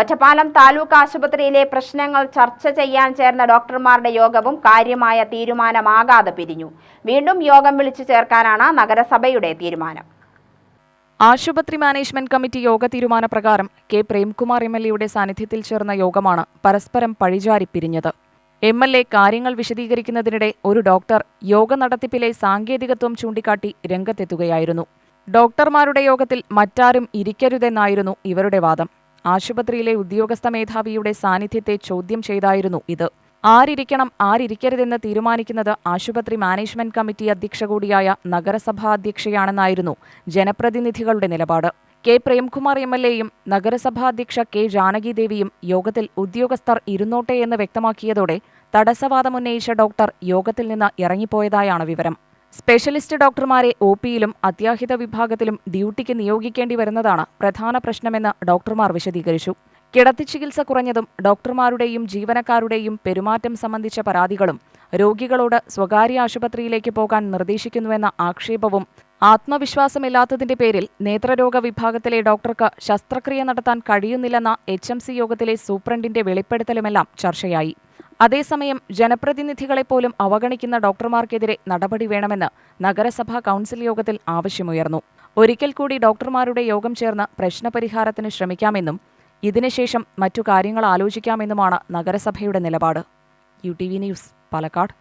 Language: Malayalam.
ഒറ്റപ്പാലം താലൂക്ക് ആശുപത്രിയിലെ പ്രശ്നങ്ങൾ ചർച്ച ചെയ്യാൻ ചേർന്ന ഡോക്ടർമാരുടെ യോഗവും കാര്യമായ തീരുമാനമാകാതെ പിരിഞ്ഞു. വീണ്ടും യോഗം വിളിച്ചു ചേർക്കാനാണ് നഗരസഭയുടെ തീരുമാനം. ആശുപത്രി മാനേജ്മെന്റ് കമ്മിറ്റി യോഗ തീരുമാനപ്രകാരം കെ പ്രേംകുമാർ എം എൽ എയുടെ സാന്നിധ്യത്തിൽ ചേർന്ന യോഗമാണ് പരസ്പരം പഴിചാരി പിരിഞ്ഞത്. എം എൽ എ കാര്യങ്ങൾ വിശദീകരിക്കുന്നതിനിടെ ഒരു ഡോക്ടർ യോഗ നടത്തിപ്പിലെ സാങ്കേതികത്വം ചൂണ്ടിക്കാട്ടി രംഗത്തെത്തുകയായിരുന്നു. ഡോക്ടർമാരുടെ യോഗത്തിൽ മറ്റാരും ഇരിക്കരുതെന്നായിരുന്നു ഇവരുടെ വാദം. ആശുപത്രിയിലെ ഉദ്യോഗസ്ഥ മേധാവിയുടെ സാന്നിധ്യത്തെ ചോദ്യം ചെയ്തായിരുന്നു ഇത്. ആരിരിക്കണം ആരിരിക്കരുതെന്ന് തീരുമാനിക്കുന്നത് ആശുപത്രി മാനേജ്മെന്റ് കമ്മിറ്റി അധ്യക്ഷ കൂടിയായ നഗരസഭാ അധ്യക്ഷയാണെന്നായിരുന്നു ജനപ്രതിനിധികളുടെ നിലപാട്. കെ പ്രേംകുമാർ എം എൽ എയും നഗരസഭാ അധ്യക്ഷ കെ ജാനകിദേവിയും യോഗത്തിൽ ഉദ്യോഗസ്ഥർ ഇരുന്നോട്ടെ എന്ന് വ്യക്തമാക്കിയതോടെ തടസ്സവാദമുന്നയിച്ച ഡോക്ടർ യോഗത്തിൽ നിന്ന് ഇറങ്ങിപ്പോയതായാണ് വിവരം. സ്പെഷ്യലിസ്റ്റ് ഡോക്ടർമാരെ ഒ പിയിലും അത്യാഹിത വിഭാഗത്തിലും ഡ്യൂട്ടിക്ക് നിയോഗിക്കേണ്ടി വരുന്നതാണ് പ്രധാന പ്രശ്നമെന്ന് ഡോക്ടർമാർ വിശദീകരിച്ചു. കിടത്തി ചികിത്സ കുറഞ്ഞതും ഡോക്ടർമാരുടെയും ജീവനക്കാരുടെയും പെരുമാറ്റം സംബന്ധിച്ച പരാതികളും രോഗികളോട് സ്വകാര്യ ആശുപത്രിയിലേക്ക് പോകാൻ നിർദ്ദേശിക്കുന്നുവെന്ന ആക്ഷേപവും ആത്മവിശ്വാസമില്ലാത്തതിന്റെ പേരിൽ നേത്രരോഗ വിഭാഗത്തിലെ ഡോക്ടർക്ക് ശസ്ത്രക്രിയ നടത്താൻ കഴിയുന്നില്ലെന്ന എച്ച് യോഗത്തിലെ സൂപ്രണ്ടിന്റെ വെളിപ്പെടുത്തലുമെല്ലാം ചർച്ചയായി. അതേസമയം ജനപ്രതിനിധികളെപ്പോലും അവഗണിക്കുന്ന ഡോക്ടർമാർക്കെതിരെ നടപടി വേണമെന്ന് നഗരസഭാ കൗൺസിൽ യോഗത്തിൽ ആവശ്യമുയർന്നു. ഒരിക്കൽ കൂടി ഡോക്ടർമാരുടെ യോഗം ചേർന്ന് പ്രശ്നപരിഹാരത്തിന് ശ്രമിക്കാമെന്നും ഇതിനുശേഷം മറ്റു കാര്യങ്ങൾ ആലോചിക്കാമെന്നുമാണ് നഗരസഭയുടെ നിലപാട്. U T V news Palakkad.